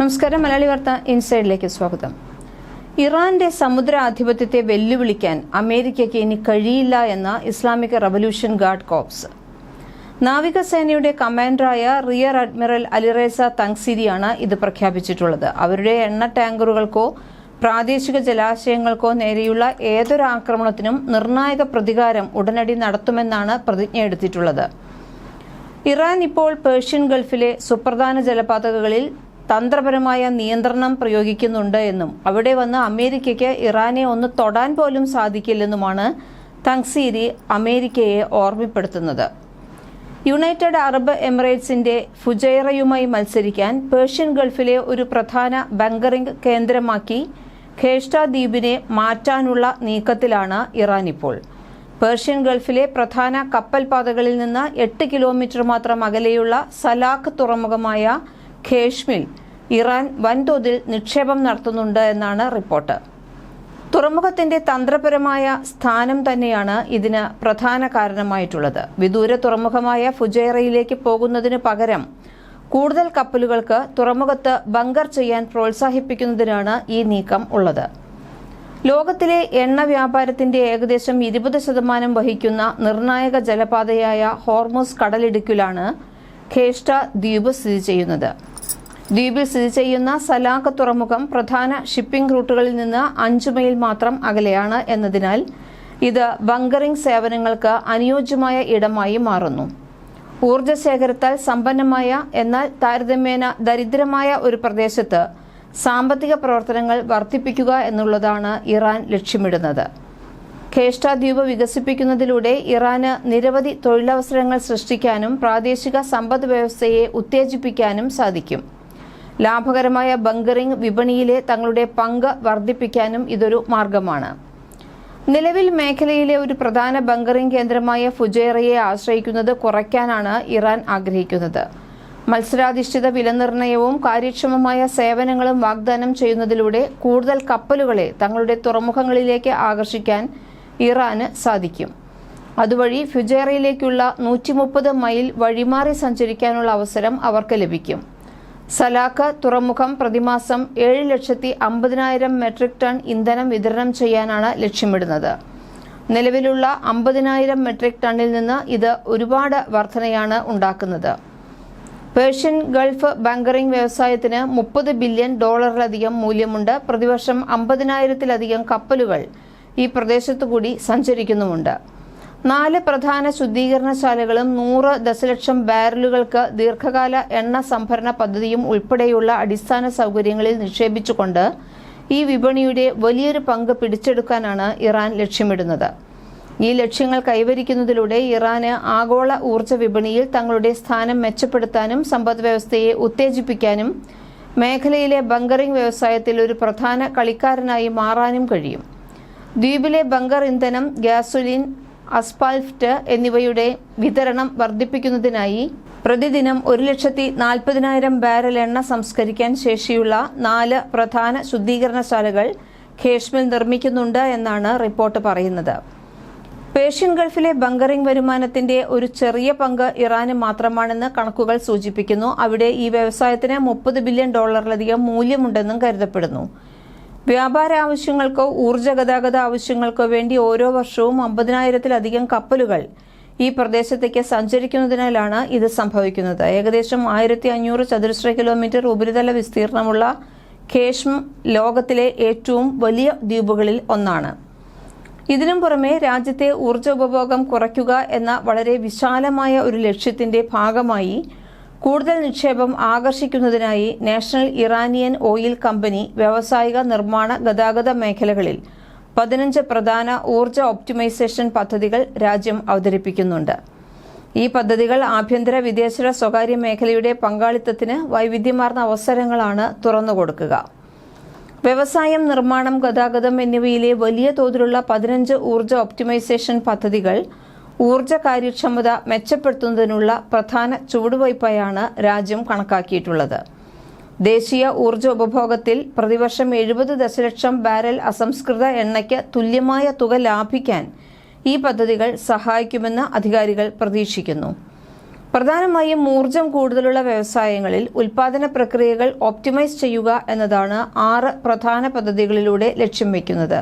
നമസ്കാരം മലയാളി വാർത്ത ഇൻസൈഡിലേക്ക് സ്വാഗതം. ഇറാന്റെ സമുദ്രാധിപത്യത്തെ വെല്ലുവിളിക്കാൻ അമേരിക്കയ്ക്ക് ഇനി കഴിയില്ല എന്ന ഇസ്ലാമിക് റവല്യൂഷൻ ഗാർഡ് കോപ്സ്. നാവികസേനയുടെ കമാൻഡറായ റിയർ അഡ്മിറൽ അലിറേസ തങ്സിരിയാണ് ഇത് പ്രഖ്യാപിച്ചിട്ടുള്ളത്. അവരുടെ എണ്ണ ടാങ്കറുകൾക്കോ പ്രാദേശിക ജലാശയങ്ങൾക്കോ നേരെയുള്ള ഏതൊരു ആക്രമണത്തിനും നിർണായക പ്രതികാരം ഉടനടി നടത്തുമെന്നാണ് പ്രതിജ്ഞ എടുത്തിട്ടുള്ളത്. ഇറാൻ ഇപ്പോൾ പേർഷ്യൻ ഗൾഫിലെ സുപ്രധാന ജലപാതകളിൽ തന്ത്രപരമായ നിയന്ത്രണം പ്രയോഗിക്കുന്നുണ്ട് എന്നും. അവിടെ വന്ന് അമേരിക്കയ്ക്ക് ഇറാനെ ഒന്ന് തൊടാൻ പോലും സാധിക്കില്ലെന്നുമാണ് തങ്സീരി അമേരിക്കയെ ഓർമ്മപ്പെടുത്തുന്നത്. യുണൈറ്റഡ് അറബ് എമിറേറ്റ്സിന്റെ ഫുജൈറയുമായി മത്സരിക്കാൻ പേർഷ്യൻ ഗൾഫിലെ ഒരു പ്രധാന ബങ്കറിംഗ് കേന്ദ്രമാക്കി ഖേഷ്ട ദ്വീപിനെ മാറ്റാനുള്ള നീക്കത്തിലാണ് ഇറാൻ ഇപ്പോൾ. പേർഷ്യൻ ഗൾഫിലെ പ്രധാന കപ്പൽ പാതകളിൽ നിന്ന് എട്ട് കിലോമീറ്റർ മാത്രം അകലെയുള്ള സലാഖ് തുറമുഖമായ ഖേഷ്മിൽ ഇറാൻ വൻതോതിൽ നിക്ഷേപം നടത്തുന്നുണ്ട് എന്നാണ് റിപ്പോർട്ട്. തുറമുഖത്തിന്റെ തന്ത്രപരമായ സ്ഥാനം തന്നെയാണ് ഇതിന് പ്രധാന കാരണമായിട്ടുള്ളത്. വിദൂര തുറമുഖമായ ഫുജൈറയിലേക്ക് പോകുന്നതിന് പകരം കൂടുതൽ കപ്പലുകൾക്ക് തുറമുഖത്ത് ബങ്കർ ചെയ്യാൻ പ്രോത്സാഹിപ്പിക്കുന്നതിനാണ് ഈ നീക്കം ഉള്ളത്. ലോകത്തിലെ എണ്ണ വ്യാപാരത്തിന്റെ ഏകദേശം ഇരുപത് ശതമാനം വഹിക്കുന്ന നിർണായക ജലപാതയായ ഹോർമോസ് കടലിടുക്കിലാണ് ഖേഷ്ട ദ്വീപ് സ്ഥിതി ചെയ്യുന്നത്. ദ്വീപിൽ സ്ഥിതി ചെയ്യുന്ന സലാഖ് തുറമുഖം പ്രധാന ഷിപ്പിംഗ് റൂട്ടുകളിൽ നിന്ന് അഞ്ചു മൈൽ മാത്രം അകലെയാണ് എന്നതിനാൽ ഇത് ബങ്കറിംഗ് സേവനങ്ങൾക്ക് അനുയോജ്യമായ ഇടമായി മാറുന്നു. ഊർജ ശേഖരത്താൽ സമ്പന്നമായ എന്നാൽ താരതമ്യേന ദരിദ്രമായ ഒരു പ്രദേശത്ത് സാമ്പത്തിക പ്രവർത്തനങ്ങൾ വർദ്ധിപ്പിക്കുക എന്നുള്ളതാണ് ഇറാൻ ലക്ഷ്യമിടുന്നത്. ഖേഷ്ട ദ്വീപ് വികസിപ്പിക്കുന്നതിലൂടെ ഇറാന് നിരവധി തൊഴിലവസരങ്ങൾ സൃഷ്ടിക്കാനും പ്രാദേശിക സമ്പദ് വ്യവസ്ഥയെ ഉത്തേജിപ്പിക്കാനും സാധിക്കും. ലാഭകരമായ ബങ്കറിംഗ് വിപണിയിലെ തങ്ങളുടെ പങ്ക് വർദ്ധിപ്പിക്കാനും ഇതൊരു മാർഗമാണ്. നിലവിൽ മേഖലയിലെ ഒരു പ്രധാന ബങ്കറിംഗ് കേന്ദ്രമായ ഫുജേറയെ ആശ്രയിക്കുന്നത് കുറയ്ക്കാനാണ് ഇറാൻ ആഗ്രഹിക്കുന്നത്. മത്സരാധിഷ്ഠിത വിലനിർണയവും കാര്യക്ഷമമായ സേവനങ്ങളും വാഗ്ദാനം ചെയ്യുന്നതിലൂടെ കൂടുതൽ കപ്പലുകളെ തങ്ങളുടെ തുറമുഖങ്ങളിലേക്ക് ആകർഷിക്കാൻ ഇറാന് സാധിക്കും. അതുവഴി ഫുജേറയിലേക്കുള്ള നൂറ്റിമുപ്പത് മൈൽ വഴിമാറി സഞ്ചരിക്കാനുള്ള അവസരം അവർക്ക് ലഭിക്കും. സലാക്ക തുറമുഖം പ്രതിമാസം ഏഴ് ലക്ഷത്തി അമ്പതിനായിരം മെട്രിക് ടൺ ഇന്ധനം വിതരണം ചെയ്യാനാണ് ലക്ഷ്യമിടുന്നത്. നിലവിലുള്ള അമ്പതിനായിരം മെട്രിക് ടണ്ണിൽ നിന്ന് ഇത് ഒരുപാട് വർധനയാണ് ഉണ്ടാക്കുന്നത്. പേർഷ്യൻ ഗൾഫ് ബാങ്കറിംഗ് വ്യവസായത്തിന് മുപ്പത് ബില്യൺ ഡോളറിലധികം മൂല്യമുണ്ട്. പ്രതിവർഷം അമ്പതിനായിരത്തിലധികം കപ്പലുകൾ ഈ പ്രദേശത്തുകൂടി സഞ്ചരിക്കുന്നുമുണ്ട്. നാല് പ്രധാന ശുദ്ധീകരണശാലകളും നൂറ് ദശലക്ഷം ബാരലുകൾക്ക് ദീർഘകാല എണ്ണ സംഭരണ പദ്ധതിയും ഉൾപ്പെടെയുള്ള അടിസ്ഥാന സൗകര്യങ്ങളിൽ നിക്ഷേപിച്ചുകൊണ്ട് ഈ വിപണിയുടെ വലിയൊരു പങ്ക് പിടിച്ചെടുക്കാനാണ് ഇറാൻ ലക്ഷ്യമിടുന്നത്. ഈ ലക്ഷ്യങ്ങൾ കൈവരിക്കുന്നതിലൂടെ ഇറാന് ആഗോള ഊർജ വിപണിയിൽ തങ്ങളുടെ സ്ഥാനം മെച്ചപ്പെടുത്താനും സമ്പദ് വ്യവസ്ഥയെ ഉത്തേജിപ്പിക്കാനും മേഖലയിലെ ബങ്കറിംഗ് വ്യവസായത്തിൽ ഒരു പ്രധാന കളിക്കാരനായി മാറാനും കഴിയും. ദ്വീപിലെ ബങ്കർ ഇന്ധനം ഗ്യാസുലിൻ അസ്പാൽറ്റ് എന്നിവയുടെ വിതരണം വർദ്ധിപ്പിക്കുന്നതിനായി പ്രതിദിനം ഒരു ലക്ഷത്തി നാൽപ്പതിനായിരം ബാരൽ എണ്ണ സംസ്കരിക്കാൻ ശേഷിയുള്ള നാല് പ്രധാന ശുദ്ധീകരണശാലകൾ ഖേഷ്മിൽ നിർമ്മിക്കുന്നുണ്ട് എന്നാണ് റിപ്പോർട്ട് പറയുന്നത്. പേർഷ്യൻ ഗൾഫിലെ ബങ്കറിംഗ് വരുമാനത്തിന്റെ ഒരു ചെറിയ പങ്ക് ഇറാന് മാത്രമാണെന്ന് കണക്കുകൾ സൂചിപ്പിക്കുന്നു. അവിടെ ഈ വ്യവസായത്തിന് മുപ്പത് ബില്യൺ ഡോളറിലധികം മൂല്യമുണ്ടെന്നും കരുതപ്പെടുന്നു. വ്യാപാര ആവശ്യങ്ങൾക്കോ ഊർജ ഗതാഗത ആവശ്യങ്ങൾക്കോ വേണ്ടി ഓരോ വർഷവും അമ്പതിനായിരത്തിലധികം കപ്പലുകൾ ഈ പ്രദേശത്തേക്ക് സഞ്ചരിക്കുന്നതിനാലാണ് ഇത് സംഭവിക്കുന്നത്. ഏകദേശം ആയിരത്തി അഞ്ഞൂറ് ചതുരശ്ര കിലോമീറ്റർ ഉപരിതല വിസ്തീർണമുള്ള കേഷ്മ ലോകത്തിലെ ഏറ്റവും വലിയ ദ്വീപുകളിൽ ഒന്നാണ്. ഇതിനും പുറമെ രാജ്യത്തെ ഊർജ ഉപഭോഗം കുറയ്ക്കുക എന്ന വളരെ വിശാലമായ ഒരു ലക്ഷ്യത്തിന്റെ ഭാഗമായി കൂടുതൽ നിക്ഷേപം ആകർഷിക്കുന്നതിനായി നാഷണൽ ഇറാനിയൻ ഓയിൽ കമ്പനി വ്യാവസായിക നിർമ്മാണ ഗതാഗത മേഖലകളിൽ പതിനഞ്ച് പ്രധാന ഊർജ ഒപ്റ്റിമൈസേഷൻ പദ്ധതികൾ രാജ്യം അവതരിപ്പിക്കുന്നുണ്ട്. ഈ പദ്ധതികൾ ആഭ്യന്തര വിദേശ സ്വകാര്യ മേഖലയുടെ പങ്കാളിത്തത്തിന് വൈവിധ്യമാർന്ന അവസരങ്ങളാണ് തുറന്നുകൊടുക്കുക വ്യവസായം നിർമ്മാണം ഗതാഗതം എന്നിവയിലെ വലിയ തോതിലുള്ള പതിനഞ്ച് ഊർജ ഒപ്റ്റിമൈസേഷൻ പദ്ധതികൾ ഊർജ കാര്യക്ഷമത മെച്ചപ്പെടുത്തുന്നതിനുള്ള പ്രധാന ചുവടുവയ്പായാണ് രാജ്യം കണക്കാക്കിയിട്ടുള്ളത്. ദേശീയ ഊർജ ഉപഭോഗത്തിൽ പ്രതിവർഷം എഴുപത് ദശലക്ഷം ബാരൽ അസംസ്കൃത എണ്ണയ്ക്ക് തുല്യമായ തുക ലാഭിക്കാൻ ഈ പദ്ധതികൾ സഹായിക്കുമെന്ന് അധികാരികൾ പ്രതീക്ഷിക്കുന്നു. പ്രധാനമായും ഊർജം കൂടുതലുള്ള വ്യവസായങ്ങളിൽ ഉൽപാദന പ്രക്രിയകൾ ഓപ്റ്റിമൈസ് ചെയ്യുക എന്നതാണ് ആറ് പ്രധാന പദ്ധതികളിലൂടെ ലക്ഷ്യം വയ്ക്കുന്നത്.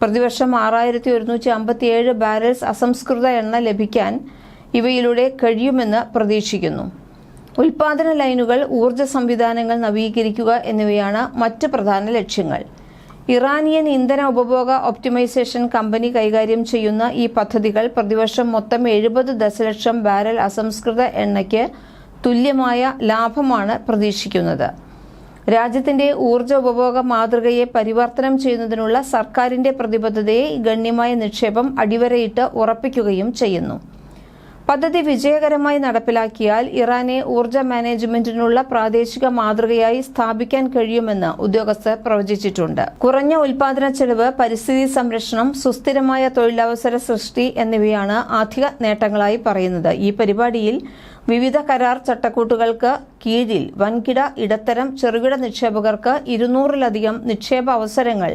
പ്രതിവർഷം ആറായിരത്തി ഒരുന്നൂറ്റി അമ്പത്തിയേഴ് ബാരൽസ് അസംസ്കൃത എണ്ണ ലഭിക്കാൻ ഇവയിലൂടെ കഴിയുമെന്ന് പ്രതീക്ഷിക്കുന്നു. ഉൽപാദന ലൈനുകൾ ഊർജ സംവിധാനങ്ങൾ നവീകരിക്കുക എന്നിവയാണ് മറ്റ് പ്രധാന ലക്ഷ്യങ്ങൾ. ഇറാനിയൻ ഇന്ധന ഉപഭോഗ ഒപ്റ്റിമൈസേഷൻ കമ്പനി കൈകാര്യം ചെയ്യുന്ന ഈ പദ്ധതികൾ പ്രതിവർഷം മൊത്തം എഴുപത് ദശലക്ഷം ബാരൽ അസംസ്കൃത എണ്ണയ്ക്ക് തുല്യമായ ലാഭമാണ് പ്രതീക്ഷിക്കുന്നത്. രാജ്യത്തിന്റെ ഊർജ ഉപഭോഗ മാതൃകയെ പരിവർത്തനം ചെയ്യുന്നതിനുള്ള സർക്കാരിന്റെ പ്രതിബദ്ധതയെ ഗണ്യമായ നിക്ഷേപം അടിവരയിട്ട് ഉറപ്പിക്കുകയും ചെയ്യുന്നു. പദ്ധതി വിജയകരമായി നടപ്പിലാക്കിയാൽ ഇറാനെ ഊർജ മാനേജ്മെന്റിനുള്ള പ്രാദേശിക മാതൃകയായി സ്ഥാപിക്കാൻ കഴിയുമെന്ന് ഉദ്യോഗസ്ഥർ പ്രവചിച്ചിട്ടുണ്ട്. കുറഞ്ഞ ഉൽപാദന ചെലവ് പരിസ്ഥിതി സംരക്ഷണം സുസ്ഥിരമായ തൊഴിലവസര സൃഷ്ടി എന്നിവയാണ് അധിക നേട്ടങ്ങളായി പറയുന്നത്. ഈ പരിപാടിയിൽ വിവിധ കരാർ ചട്ടക്കൂട്ടുകൾക്ക് കീഴിൽ വൻകിട ഇടത്തരം ചെറുകിട നിക്ഷേപകർക്ക് ഇരുന്നൂറിലധികം നിക്ഷേപ അവസരങ്ങൾ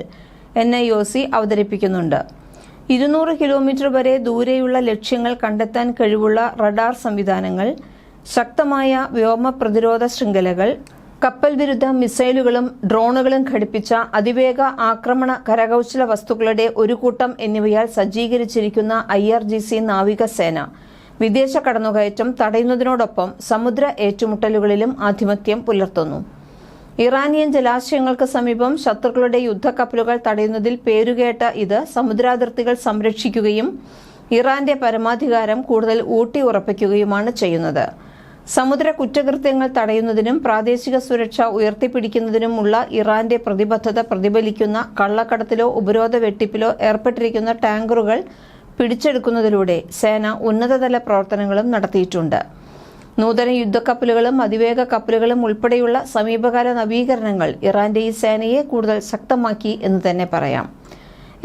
എൻ ഐ ഒ സി അവതരിപ്പിക്കുന്നുണ്ട്. ഇരുന്നൂറ് കിലോമീറ്റർ വരെ ദൂരെയുള്ള ലക്ഷ്യങ്ങൾ കണ്ടെത്താൻ കഴിവുള്ള റഡാർ സംവിധാനങ്ങൾ ശക്തമായ വ്യോമ പ്രതിരോധ ശൃംഖലകൾ കപ്പൽ വിരുദ്ധ മിസൈലുകളും ഡ്രോണുകളും ഘടിപ്പിച്ച അതിവേഗ ആക്രമണ കരകൗശല വസ്തുക്കളുടെ ഒരു കൂട്ടം എന്നിവയാൽ സജ്ജീകരിച്ചിരിക്കുന്ന ഐ ആർ ജി സി നാവികസേന. വിദേശ കടന്നുകയറ്റം തടയുന്നതിനോടൊപ്പം സമുദ്ര ഏറ്റുമുട്ടലുകളിലും ആധിപത്യം പുലർത്തുന്നു. ഇറാനിയൻ ജലാശയങ്ങൾക്ക് സമീപം ശത്രുക്കളുടെ യുദ്ധക്കപ്പലുകൾ തടയുന്നതിൽ പേരുകേട്ട ഇത് സമുദ്രാതിർത്തികൾ സംരക്ഷിക്കുകയും ഇറാന്റെ പരമാധികാരം കൂടുതൽ ഊട്ടി ഉറപ്പിക്കുകയുമാണ് ചെയ്യുന്നത്. സമുദ്ര കുറ്റകൃത്യങ്ങൾ തടയുന്നതിനും പ്രാദേശിക സുരക്ഷ ഉയർത്തിപ്പിടിക്കുന്നതിനുമുള്ള ഇറാന്റെ പ്രതിബദ്ധത പ്രതിഫലിക്കുന്ന കള്ളക്കടത്തിലോ ഉപരോധ വെട്ടിപ്പിലോ ഏർപ്പെട്ടിരിക്കുന്ന ടാങ്കറുകൾ പിടിച്ചെടുക്കുന്നതിലൂടെ സേന ഉന്നതതല പ്രവർത്തനങ്ങളും നടത്തിയിട്ടുണ്ട്. നൂതന യുദ്ധക്കപ്പലുകളും അതിവേഗ കപ്പലുകളും ഉൾപ്പെടെയുള്ള സമീപകാല നവീകരണങ്ങൾ ഇറാന്റെ ഈ സേനയെ കൂടുതൽ ശക്തമാക്കി എന്ന് തന്നെ പറയാം.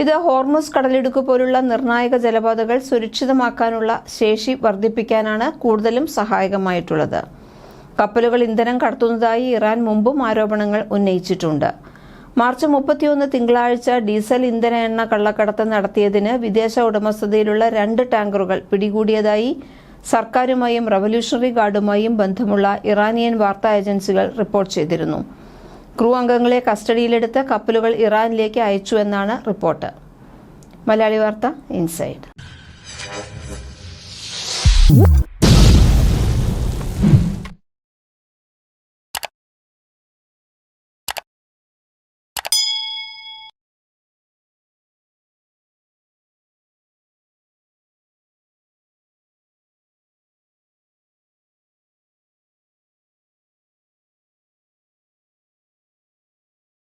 ഇത് ഹോർമുസ് കടലിടുക്ക് പോലുള്ള നിർണായക ജലപാതകൾ സുരക്ഷിതമാക്കാനുള്ള ശേഷി വർദ്ധിപ്പിക്കാനാണ് കൂടുതലും സഹായകമായിട്ടുള്ളത്. കപ്പലുകൾ ഇന്ധനം കടത്തുന്നതായി ഇറാൻ മുമ്പും ആരോപണങ്ങൾ ഉന്നയിച്ചിട്ടുണ്ട്. മാർച്ച് മുപ്പത്തിയൊന്ന് തിങ്കളാഴ്ച ഡീസൽ ഇന്ധന എണ്ണ കള്ളക്കടത്ത് നടത്തിയതിന് വിദേശ ഉടമസ്ഥതയിലുള്ള രണ്ട് ടാങ്കറുകൾ പിടികൂടിയതായി സർക്കാരുമായും റവല്യൂഷണറി ഗാർഡുമായും ബന്ധമുള്ള ഇറാനിയൻ വാർത്താ ഏജൻസികൾ റിപ്പോർട്ട് ചെയ്തിരുന്നു. ക്രൂ അംഗങ്ങളെ കസ്റ്റഡിയിലെടുത്ത് കപ്പലുകൾ ഇറാനിലേക്ക് അയച്ചു എന്നാണ് റിപ്പോർട്ട്. മലയാളി വാർത്ത ഇൻസൈഡ്.